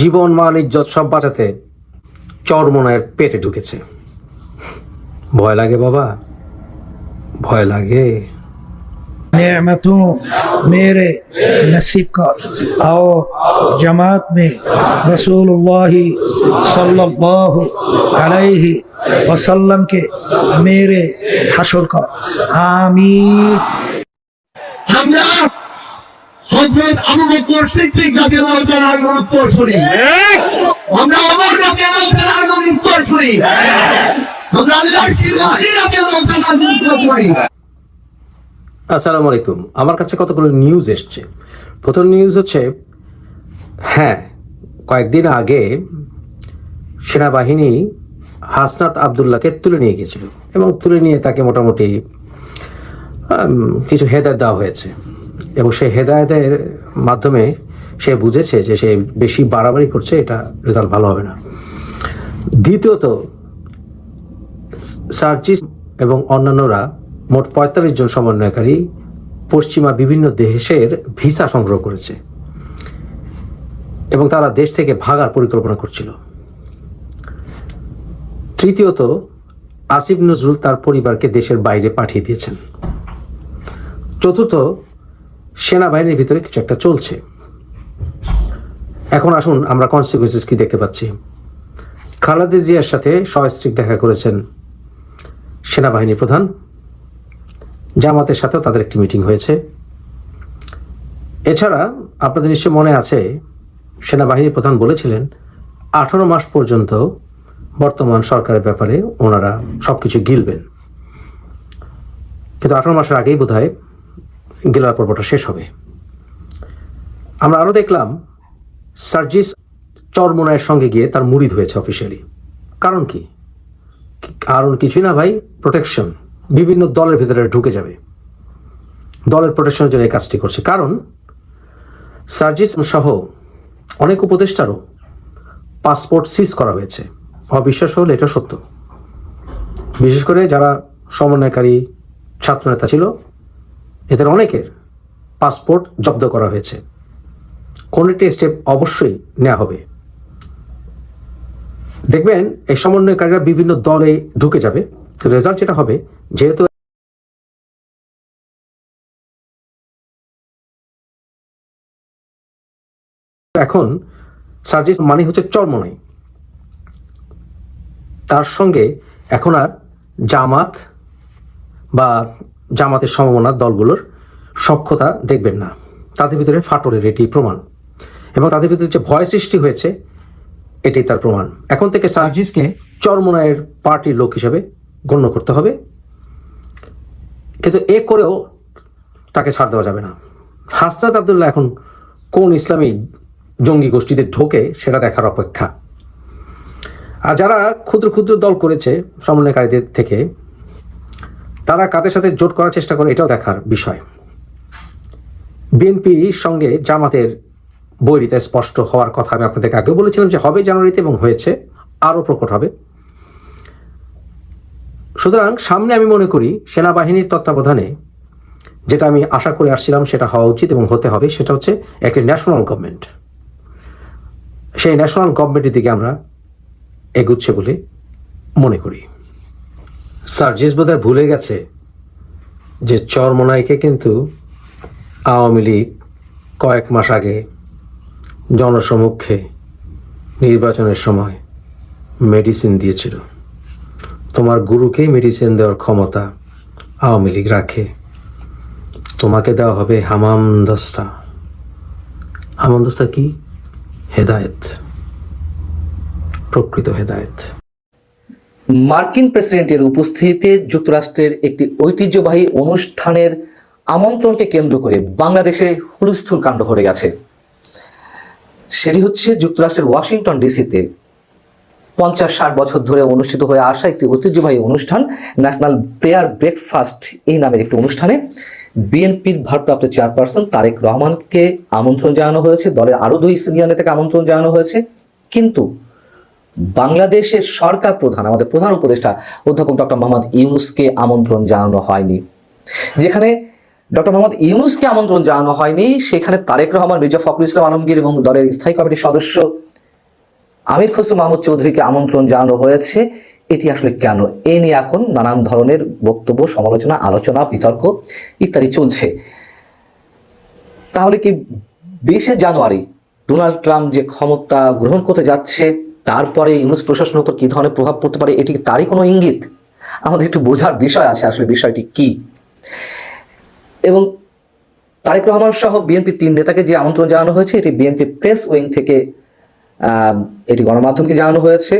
জীবন মাল ইজ্জত সব বাঁচাতে চরমনায়ের পেটে ঢুকেছে। ভয় লাগে বাবা? ভয় লাগে। মেরে নসিব আও জমাত মে রসুল্লাহ সাহ আলাইহি ওসাল্লাম কে মেরে হাসর কর। আমি হজরত আবু বকর সিদ্দিক রাদিয়াল্লাহু তাআলার উত্তর শুনি আমরা ওমর রাদিয়াল্লাহু তাআলার উত্তর শুনি আমরা আল্লাহর সিরাহি রাদিয়াল্লাহু তাআলার উত্তর শুনি আসসালামু আলাইকুম। আমার কাছে কতগুলো নিউজ এসছে। প্রথম নিউজ হচ্ছে হ্যাঁ কয়েকদিন আগে সেনাবাহিনী হাসনাত আবদুল্লাহকে তুলে নিয়ে গিয়েছিল এবং তুলে নিয়ে তাকে মোটামুটি কিছু হেদায়ত দেওয়া হয়েছে। এবং সে হেদায়তের মাধ্যমে সে বুঝেছে যে সে বেশি বাড়াবাড়ি করছে, এটা রেজাল্ট ভালো হবে না। দ্বিতীয়ত সার্জিস এবং অন্যান্যরা মোট পঁয়তাল্লিশ জন সমন্বয়কারী পশ্চিমা বিভিন্ন দেশের ভিসা সংগ্রহ করেছে এবং তারা দেশ থেকে ভাগার পরিকল্পনা করছিল। তৃতীয়ত, আসিফ নজরুল তার পরিবারকে দেশের বাইরে পাঠিয়ে দিয়েছেন। চতুর্থ সেনাবাহিনীর ভিতরে কিছু একটা চলছে। এখন আসুন আমরা কনসিকুয়েন্সেস কি দেখতে পাচ্ছি। খালেদা জিয়ার সাথে সস্ত্রীক দেখা করেছেন সেনাবাহিনী প্রধান। জামাতের সাথেও তাদের একটি মিটিং হয়েছে। এছাড়া আপনাদের নিশ্চয় মনে আছে, সেনাবাহিনীর প্রধান বলেছিলেন, আঠারো মাস পর্যন্ত বর্তমান সরকারের ব্যাপারে ওনারা সব কিছু গিলবেন। কিন্তু আঠারো মাসের আগেই বোধ হয় গেলার পর্বটা শেষ হবে। আমরা আরও দেখলাম, সার্জিস চরমোনায়ের সঙ্গে গিয়ে তার মুড়িদ হয়েছে অফিসিয়ালি কারণ কি? কারণ কিছুই না ভাই প্রোটেকশন বিভিন্ন দলের ভিতরে ঢুকে যাবে। দলের প্রোটেকশনের জন্য এই কাজটি করছে। কারণ সার্জিস সহ অনেক উপদেষ্টারও পাসপোর্ট সিজ করা হয়েছে। অবিশ্বাস হলে এটা সত্য। বিশেষ করে যারা সমন্বয়কারী, ছাত্রনেতা ছিল এদের অনেকের পাসপোর্ট জব্দ করা হয়েছে। কোন একটি স্টেপ অবশ্যই নেওয়া হবে। দেখবেন, এই সমন্বয়কারীরা বিভিন্ন দলে ঢুকে যাবে। রেজাল্ট যেটা হবে, যেহেতু এখন সার্জিস মানে হচ্ছে চর্মনাই। তার সঙ্গে এখন আর জামাত বা জামাতের সমমনার দলগুলোর সক্ষতা দেখবেন না। তাদের ভিতরে ফাটলের এটি প্রমাণ। এবং তাদের ভিতরে যে ভয় সৃষ্টি হয়েছে এটাই তার প্রমাণ। এখন থেকে সার্জিসকে চরমোনায়ের পার্টির লোক হিসেবে গণ্য করতে হবে। কিন্তু এ করেও তাকে ছাড় দেওয়া যাবে না। হাসনাত আবদুল্লাহ এখন কোন ইসলামী জঙ্গি গোষ্ঠীতে ঢোকে সেটা দেখার অপেক্ষা। আর যারা ক্ষুদ্র ক্ষুদ্র দল করেছে সমন্বয়কারীদের থেকে তারা কাদের সাথে জোট করার চেষ্টা করে এটাও দেখার বিষয়। বিএনপির সঙ্গে জামাতের বৈরিতা স্পষ্ট হওয়ার কথা আমি আপনাদেরকে আগেও বলেছিলাম যে হবে জানুয়ারিতে এবং হয়েছে, আরও প্রকট হবে। সুতরাং সামনে আমি মনে করি সেনাবাহিনীর তত্ত্বাবধানে যেটা আমি আশা করে আসছিলাম সেটা হওয়া উচিত এবং হতে হবে, সেটা হচ্ছে একটি ন্যাশনাল গভর্নমেন্ট সেই ন্যাশনাল গভর্নমেন্টের দিকে আমরা এগুচ্ছে বলে মনে করি। সার্জিস বোধহয় ভুলে গেছে যে চরমনাইকে কিন্তু আওয়ামী লীগ কয়েক মাস আগে জনসমক্ষে নির্বাচনের সময় মেডিসিন দিয়েছিল। তোমার গুরুকেই মেডিসিন দেওয়ার ক্ষমতা আওয়ামী লীগ রাখে। তোমাকে দেওয়া হবে হামাম দস্তা হামাম দস্তা কি? হেদায়েত। প্রকৃত হেদায়েত। মার্কিন প্রেসিডেন্টের উপস্থিতিতে যুক্তরাষ্ট্রের একটি ঐতিহ্যবাহী অনুষ্ঠানের আমন্ত্রণকে কেন্দ্র করে বাংলাদেশে হুলস্থুল কাণ্ড ঘটে গেছে। সেটি হচ্ছে যুক্তরাষ্ট্রের ওয়াশিংটন ডিসিতে পঞ্চাশ ষাট বছর ধরে অনুষ্ঠিত হয়ে আসা একটি ঐতিহ্যবাহী অনুষ্ঠান, ন্যাশনাল প্রেয়ার ব্রেকফাস্ট এই নামের একটি অনুষ্ঠানে বিএনপির ভারপ্রাপ্ত চেয়ারপারসন তারেক রহমানকে আমন্ত্রণ জানানো হয়েছে, দলের আরও দুই সিনিয়র নেতাকে আমন্ত্রণ জানানো হয়েছে। কিন্তু বাংলাদেশের সরকার প্রধান, আমাদের প্রধান উপদেষ্টা অধ্যাপক ডক্টর মোহাম্মদ ইউনুসকে আমন্ত্রণ জানানো হয়নি। যেখানে ডক্টর মোহাম্মদ ইউনুসকে আমন্ত্রণ জানানো হয়নি, সেখানে তারেক রহমান, মির্জা ফখরুল ইসলাম আলমগীর এবং দলের স্থায়ী কমিটির সদস্য আমির খসরু মাহমুদ চৌধুরীকে আমন্ত্রণ জানানো হয়েছে। এটি আসলে কেন? এ নিয়ে এখন নানান ধরনের বক্তব্য, সমালোচনা, আলোচনা, বিতর্ক ইত্যাদি চলছে। তাহলে কি বিশে জানুয়ারি ডোনাল্ড ট্রাম্প যে ক্ষমতা গ্রহণ করতে যাচ্ছে তারপরে ইংরেজ প্রশাসনের উপর কি ধরনের প্রভাব পড়তে পারে, এটি তারই কোনো ইঙ্গিত? আমাদের একটু বোঝার বিষয় আছে আসলে বিষয়টি কি? এবং তারেক রহমান সহ বিএনপি তিন নেতাকে যে আমন্ত্রণ জানানো হয়েছে, এটি বিএনপি প্রেস উইং থেকে এটি গণমাধ্যমকে জানানো হয়েছে।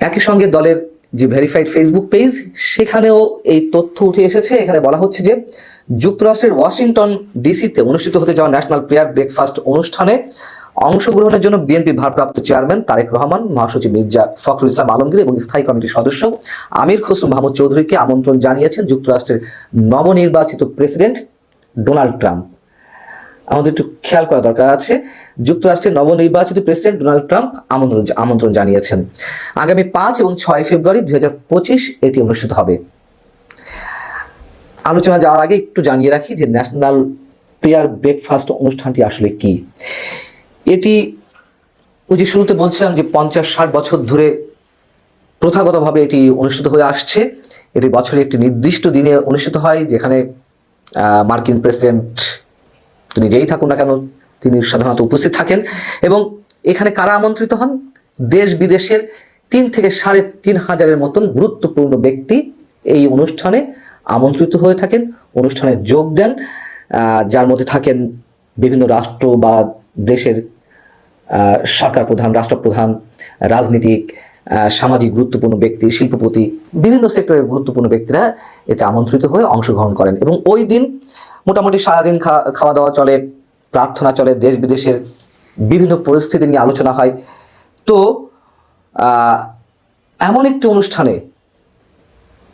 একই সঙ্গে দলের যে ভেরিফাইড ফেসবুক পেজ, সেখানেও এই তথ্য উঠে এসেছে। এখানে বলা হচ্ছে যে, যুক্তরাষ্ট্রের ওয়াশিংটন ডিসিতে অনুষ্ঠিত হতে যাওয়া ন্যাশনাল প্লেয়ার ব্রেকফাস্ট অনুষ্ঠানে অংশগ্রহণের জন্য বিএনপি ভারপ্রাপ্ত চেয়ারম্যান তারেক রহমান, মহাসচিব মির্জা ফখরুল ইসলাম আলমগীর এবং স্থায়ী কমিটির সদস্য আমির খসরু মাহমুদ চৌধুরীকে আমন্ত্রণ জানিয়েছেন যুক্তরাষ্ট্রের নবনির্বাচিত প্রেসিডেন্ট ডোনাল্ড ট্রাম্প। আমাদের একটু খেয়াল করা দরকার আছে, যুক্তরাষ্ট্রের নবনির্বাচিত প্রেসিডেন্ট ডোনাল্ড ট্রাম্প আমন্ত্রণ আমন্ত্রণ জানিয়েছেন। আগামী পাঁচ এবং ছয় ফেব্রুয়ারি দুই হাজার পঁচিশ এটি অনুষ্ঠিত হবে। আলোচনা যাওয়ার আগে একটু জানিয়ে রাখি যে ন্যাশনাল প্লেয়ার ব্রেকফাস্ট অনুষ্ঠানটি আসলে কি। এটি ওই যে শুরুতে বলছিলাম যে পঞ্চাশ ষাট বছর ধরে প্রথাগতভাবে এটি অনুষ্ঠিত হয়ে আসছে। এটি বছরে একটি নির্দিষ্ট দিনে অনুষ্ঠিত হয়, যেখানে মার্কিন প্রেসিডেন্ট তিনি যেই থাকুন না কেন, তিনি সাধারণত উপস্থিত থাকেন এবং এখানে কারা আমন্ত্রিত হন? দেশ বিদেশের তিন থেকে সাড়ে তিন হাজারের মতন গুরুত্বপূর্ণ ব্যক্তি এই অনুষ্ঠানে আমন্ত্রিত হয়ে থাকেন, অনুষ্ঠানে যোগ দেন। যার মধ্যে থাকেন বিভিন্ন রাষ্ট্র বা দেশের সরকার প্রধান, রাষ্ট্রপ্রধান, রাজনীতিক সামাজিক গুরুত্বপূর্ণ ব্যক্তি, শিল্পপতি, বিভিন্ন সেক্টরের গুরুত্বপূর্ণ ব্যক্তিরা এতে আমন্ত্রিত হয়ে অংশগ্রহণ করেন এবং ওই দিন মোটামুটি সারাদিন খাওয়া দাওয়া চলে, প্রার্থনা চলে, দেশ বিদেশের বিভিন্ন পরিস্থিতি নিয়ে আলোচনা হয়। তো এমন একটি অনুষ্ঠানে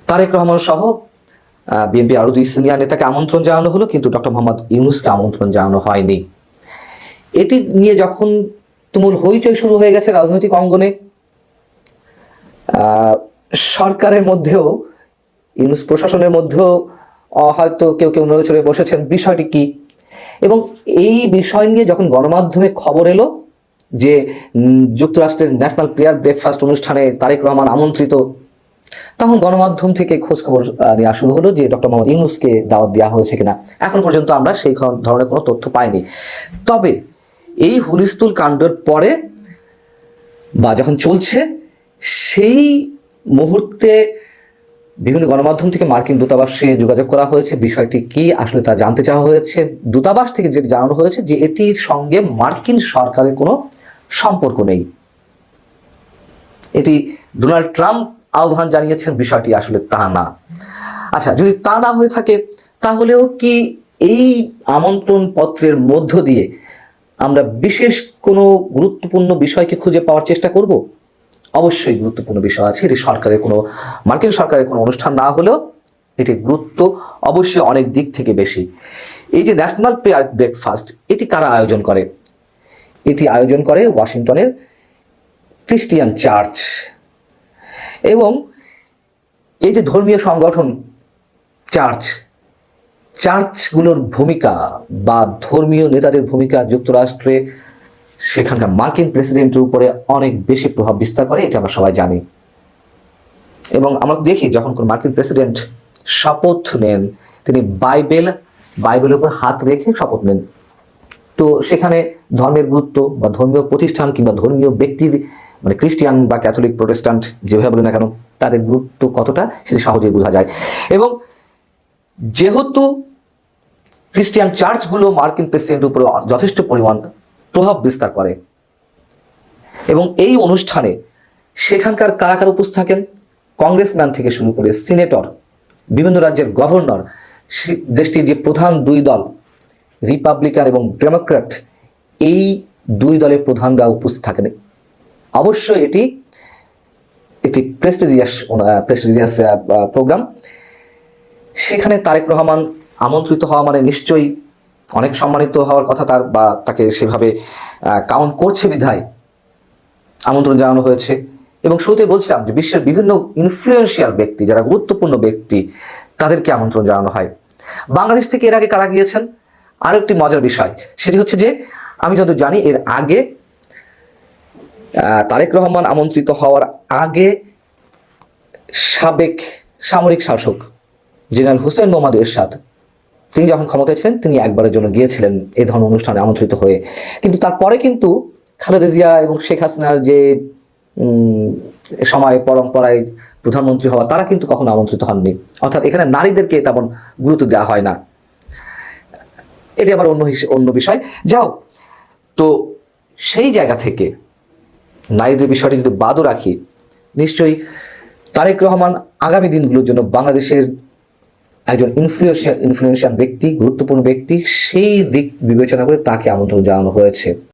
তারেক রহমান সহ বিএনপি আরও দুই সিনিয়র নেতাকে আমন্ত্রণ জানানো হলো, কিন্তু ডক্টর মোহাম্মদ ইউনুসকে আমন্ত্রণ জানানো হয়নি। এটি নিয়ে যখন তুমুল হইচই শুরু হয়ে গেছে রাজনৈতিক অঙ্গনে। সরকারের মধ্যেও, ইউনুস প্রশাসনের মধ্যেও হয়তো কেউ কেউ নড়ে চড়ে বসেছেন, বিষয়টি কি? এবং এই বিষয় নিয়ে যখন গণমাধ্যমে খবর এলো যে যুক্তরাষ্ট্রের ন্যাশনাল প্লেয়ার ব্রেকফাস্ট অনুষ্ঠানে তারেক রহমান আমন্ত্রিত, তখন গণমাধ্যম থেকে খোঁজ খবর নেওয়া শুরু হলো যে ডক্টর মোহাম্মদ ইউনুসকে দাওয়াত দেওয়া হয়েছে কিনা। এখন পর্যন্ত আমরা সেই ধরনের কোনো তথ্য পাইনি। তবে এই হুলিস্তুল কাণ্ডের পরে বা যখন চলছে, সেই মুহূর্তে বিভিন্ন গণমাধ্যম থেকে মার্কিন দূতাবাসে যোগাযোগ করা হয়েছে। বিষয়টি কি আসলে তা জানতে চাওয়া হয়েছে? দূতাবাস থেকে যেটি জানানো হয়েছে যে এটির সঙ্গে মার্কিন সরকারের কোনো সম্পর্ক নেই। এটি ডোনাল্ড ট্রাম্প আহ্বান জানিয়েছেন, বিষয়টি আসলে তা না। আচ্ছা যদি তা না হয়ে থাকে, তাহলেও কি এই আমন্ত্রণ পত্রের মধ্য দিয়ে আমরা বিশেষ কোনো গুরুত্বপূর্ণ বিষয়কে খুঁজে পাওয়ার চেষ্টা করব? অবশ্যই গুরুত্বপূর্ণ বিষয় আছে। এটি সরকারের কোনো, মার্কিন সরকারের কোনো অনুষ্ঠান না হলেও এটির গুরুত্ব অবশ্যই অনেক দিক থেকে বেশি। এই যে ন্যাশনাল প্রেয়ার ব্রেকফাস্ট, এটি কারা আয়োজন করে? এটি আয়োজন করে ওয়াশিংটনের ক্রিস্টিয়ান চার্চ। এবং এই যে ধর্মীয় সংগঠন চার্চ চার্চগুলোর ভূমিকা বা ধর্মীয় নেতাদের ভূমিকা যুক্তরাষ্ট্রে, সেখানকার মার্কিন প্রেসিডেন্টের উপরে অনেক বেশি প্রভাব বিস্তার করে, এটা আমরা সবাই জানি। এবং আমরা দেখি যখন কোন মার্কিন প্রেসিডেন্ট শপথ নেন, তিনি বাইবেল, বাইবেলের উপর হাত রেখে শপথ নেন। তো সেখানে ধর্মের গুরুত্ব বা ধর্মীয় প্রতিষ্ঠান কিংবা ধর্মীয় ব্যক্তির মানে খ্রিস্টিয়ান বা ক্যাথলিক প্রোটেস্ট্যান্ট যেভাবে বলি না কেন, তাদের গুরুত্ব কতটা সেটা সহজেই বোঝা যায়। এবং যেহেতু খ্রিস্টিয়ান চার্চগুলো মার্কিন প্রেসিডেন্টের উপরে যথেষ্ট পরিমাণ প্রভাব বিস্তার করে। এবং এই অনুষ্ঠানে সেখানকার কারা কারা উপস্থিত থাকেন? কংগ্রেসম্যান থেকে শুরু করে সিনেটর বিভিন্ন রাজ্যের গভর্নর দেশটির যে প্রধান দুই দল রিপাবলিকান এবং ডেমোক্র্যাট এই দুই দলের প্রধানরা উপস্থিত থাকেন। অবশ্যই এটি একটি প্রেস্টিজিয়াস প্রেস্টিজিয়াস প্রোগ্রাম সেখানে তারেক রহমান আমন্ত্রিত হওয়া মানে নিশ্চয়ই অনেক সম্মানিত হওয়ার কথা তার বা তাকে সেভাবে কাউন্ট করছে বিধায় আমন্ত্রণ জানানো হয়েছে। এবং শুরুতে বলছিলাম যে বিশ্বের বিভিন্ন ইনফ্লুয়েন্সিয়াল ব্যক্তি, যারা গুরুত্বপূর্ণ ব্যক্তি, তাদেরকে আমন্ত্রণ জানানো হয়। বাংলাদেশ থেকে এর আগে কারা গিয়েছেন? আরও একটি মজার বিষয়, সেটি হচ্ছে যে আমি যত জানি, এর আগে তারেক রহমান আমন্ত্রিত হওয়ার আগে সাবেক সামরিক শাসক জেনারেল হোসেন মোহাম্মদ এরশাদ তিনি যখন ক্ষমতায় ছিলেন, তিনি একবারের জন্য গিয়েছিলেন এই ধরনের অনুষ্ঠানে আমন্ত্রিত হয়ে। কিন্তু তারপরে কিন্তু খালেদা জিয়া এবং শেখ হাসিনার যে সময়, পরম্পরায় প্রধানমন্ত্রী হওয়া, তারা কিন্তু কখনো আমন্ত্রিত হননি। অর্থাৎ এখানে নারীদেরকে তেমন গুরুত্ব দেওয়া হয় না। এটি আবার অন্য অন্য বিষয়। যাও তো সেই জায়গা থেকে নারীদের বিষয়টি যদি বাদও রাখি, নিশ্চয়ই তারেক রহমান আগামী দিনগুলোর জন্য বাংলাদেশের একজন ইনফ্লুয়েন্সিয়াল ইনফ্লুয়েন্সিয়াল ব্যক্তি গুরুত্বপূর্ণ ব্যক্তি সেই দিক বিবেচনা করে তাকে আমন্ত্রণ জানানো হয়েছে।